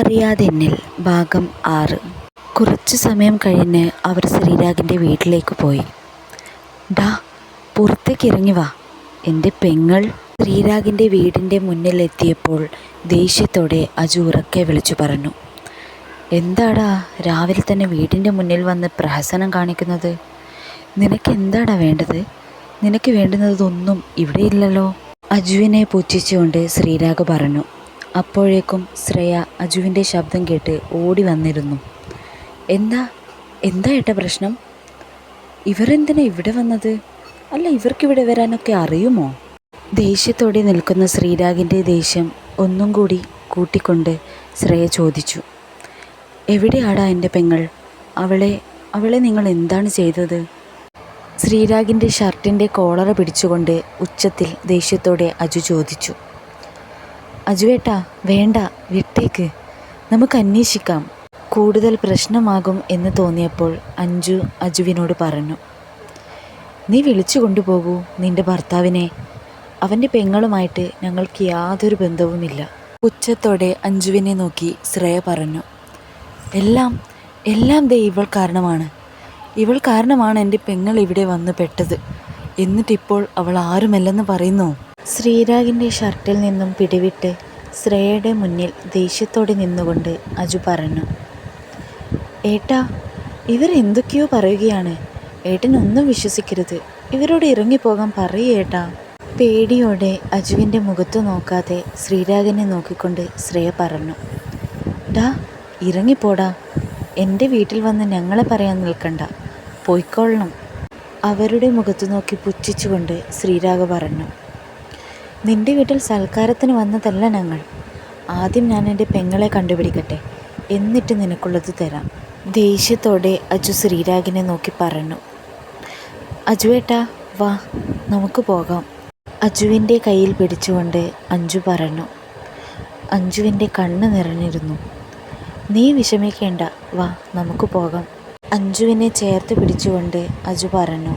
അറിയാതെന്നിൽ. ഭാഗം ആറ്. കുറച്ചു സമയം കഴിഞ്ഞ് അവർ ശ്രീരാഗിന്റെ വീട്ടിലേക്ക് പോയി. ഡാ പുറത്തേക്ക് ഇറങ്ങി വാ. എന്റെ പെങ്ങൾ ശ്രീരാഗിന്റെ വീടിന്റെ മുന്നിലെത്തിയപ്പോൾ ദേഷ്യത്തോടെ അജു ഉറക്കെ വിളിച്ചു പറഞ്ഞു. എന്താടാ രാവിലെ തന്നെ വീടിന്റെ മുന്നിൽ വന്ന് പ്രഹസനം കാണിക്കുന്നത്? നിനക്ക് എന്താടാ വേണ്ടത്? നിനക്ക് വേണ്ടുന്നതൊന്നും ഇവിടെയില്ലല്ലോ അജുവിനെ പുച്ഛിച്ചുകൊണ്ട് ശ്രീരാഗ് പറഞ്ഞു. അപ്പോഴേക്കും ശ്രേയ അജുവിന്റെ ശബ്ദം കേട്ട് ഓടി വന്നിരുന്നു. എന്താ? എന്താ ഏട്ടാ പ്രശ്നം? ഇവരെന്തിനാ ഇവിടെ വന്നത്? അല്ല ഇവർക്കിവിടെ വരാനൊക്കെ അറിയുമോ? ദേഷ്യത്തോടെ നിൽക്കുന്ന ശ്രീരാഗിന്റെ ദേഷ്യം ഒന്നും കൂടി കൂട്ടിക്കൊണ്ട് ശ്രേയ ചോദിച്ചു. എവിടെയാടാ എന്റെ പെങ്ങൾ? അവളെ അവളെ നിങ്ങൾ എന്താണ് ചെയ്തത്? ശ്രീരാഗിന്റെ ഷർട്ടിന്റെ കോളറ പിടിച്ചുകൊണ്ട് ഉച്ചത്തിൽ ദേഷ്യത്തോടെ അജു ചോദിച്ചു. അജുവേട്ടാ വേണ്ട വിട്ടേക്ക്. നമുക്ക് അന്വേഷിക്കാം. കൂടുതൽ പ്രശ്നമാകും എന്ന് തോന്നിയപ്പോൾ അഞ്ജു അജുവിനോട് പറഞ്ഞു. നീ വിളിച്ചു കൊണ്ടുപോകൂ നിന്റെ ഭർത്താവിനെ. അവന്റെ പെങ്ങളുമായിട്ട് ഞങ്ങൾക്ക് യാതൊരു ബന്ധവുമില്ല. ഉച്ചത്തോടെ അഞ്ജുവിനെ നോക്കി ശ്രേയ പറഞ്ഞു. എല്ലാം എല്ലാം ദേ ഇവൾ കാരണമാണ്. ഇവൾ കാരണമാണ് എന്റെ പെങ്ങൾ ഇവിടെ വന്ന് പെട്ടത്. എന്നിട്ടിപ്പോൾ അവൾ ആരുമല്ലെന്ന് പറയുന്നു? ശ്രീരാഗിന്റെ ഷർട്ടിൽ നിന്നും പിടിവിട്ട് ശ്രേയയുടെ മുന്നിൽ ദേഷ്യത്തോടെ നിന്നുകൊണ്ട് അജു പറഞ്ഞു ഏട്ടാ ഇവർ എന്തൊക്കെയോ പറയുകയാണ്. ഏട്ടനൊന്നും വിശ്വസിക്കരുത്. ഇവരോട് ഇറങ്ങിപ്പോകാൻ പറയേട്ടാ പേടിയോടെ അജുവിന്റെ മുഖത്ത് നോക്കാതെ ശ്രീരാഗനെ നോക്കിക്കൊണ്ട് ശ്രേയ പറഞ്ഞു ഡാ ഇറങ്ങിപ്പോടാ. എന്റെ വീട്ടിൽ വന്ന് ഞങ്ങളെ പറയാൻ നിൽക്കണ്ട. പോയിക്കൊള്ളണം. അവരുടെ മുഖത്ത് നോക്കി പുച്ഛിച്ചുകൊണ്ട് ശ്രീരാഗ പറഞ്ഞു നിന്റെ വീട്ടിൽ സൽക്കാരത്തിന് വന്നതല്ല ഞങ്ങൾ. ആദ്യം ഞാൻ എന്റെ പെങ്ങളെ കണ്ടുപിടിക്കട്ടെ. എന്നിട്ട് നിനക്കുള്ളത് തരാം. ദേഷ്യത്തോടെ അജു ശ്രീരാഗിനെ നോക്കി പറഞ്ഞു. അജുവേട്ടാ വാ നമുക്ക് പോകാം. അജുവിന്റെ കയ്യിൽ പിടിച്ചുകൊണ്ട് അഞ്ജു പറഞ്ഞു. അഞ്ജുവിന്റെ കണ്ണ് നിറഞ്ഞിരുന്നു. നീ വിഷമിക്കേണ്ട വാ നമുക്ക് പോകാം. അഞ്ജുവിനെ ചേർത്ത് പിടിച്ചുകൊണ്ട് അജു പറഞ്ഞു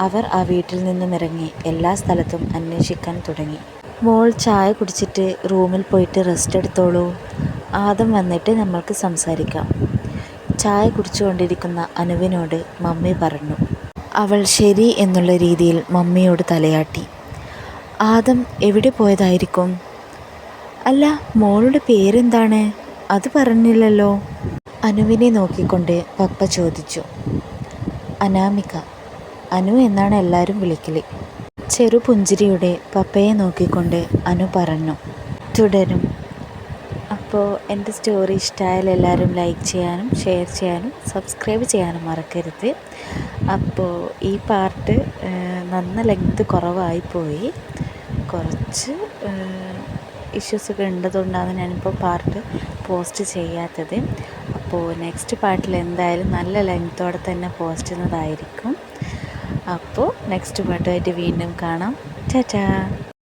അവർ ആ വീട്ടിൽ നിന്നും ഇറങ്ങി എല്ലാ സ്ഥലത്തും അന്വേഷിക്കാൻ തുടങ്ങി. മോൾ ചായ കുടിച്ചിട്ട് റൂമിൽ പോയിട്ട് റെസ്റ്റ് എടുത്തോളൂ. ആദം വന്നിട്ട് നമ്മൾക്ക് സംസാരിക്കാം. ചായ കുടിച്ചുകൊണ്ടിരിക്കുന്ന അനുവിനോട് മമ്മി പറഞ്ഞു അവൾ ശരി എന്നുള്ള രീതിയിൽ മമ്മിയോട് തലയാട്ടി. ആദം എവിടെ പോയതായിരിക്കും? അല്ല മോളുടെ പേരെന്താണ്? അത് പറഞ്ഞില്ലല്ലോ. അനുവിനെ നോക്കിക്കൊണ്ട് പപ്പ ചോദിച്ചു. അനാമിക അനു എന്നാണ് എല്ലാവരും വിളിക്കൽ? ചെറുപുഞ്ചിരിയുടെ പപ്പയെ നോക്കിക്കൊണ്ട് അനു പറഞ്ഞു. തുടരും. അപ്പോൾ എന്റെ സ്റ്റോറി ഇഷ്ടമായാൽ എല്ലാവരും ലൈക്ക് ചെയ്യാനും ഷെയർ ചെയ്യാനും സബ്സ്ക്രൈബ് ചെയ്യാനും മറക്കരുത്. അപ്പോൾ ഈ പാർട്ട് നന്ന ലെങ്ത് കുറവായിപ്പോയി കുറച്ച് ഇഷ്യൂസൊക്കെ ഉണ്ടതുകൊണ്ടാണ് ഞാനിപ്പോൾ പാർട്ട് പോസ്റ്റ് ചെയ്യാത്തത്. അപ്പോൾ നെക്സ്റ്റ് പാട്ടിൽ എന്തായാലും നല്ല ലെങ്ത്തോടെ തന്നെ പോസ്റ്റ് ചെയ്യുന്നതായിരിക്കും. അപ്പോൾ നെക്സ്റ്റ് പാട്ടുമായിട്ട് വീണ്ടും കാണാം. ടാറ്റാ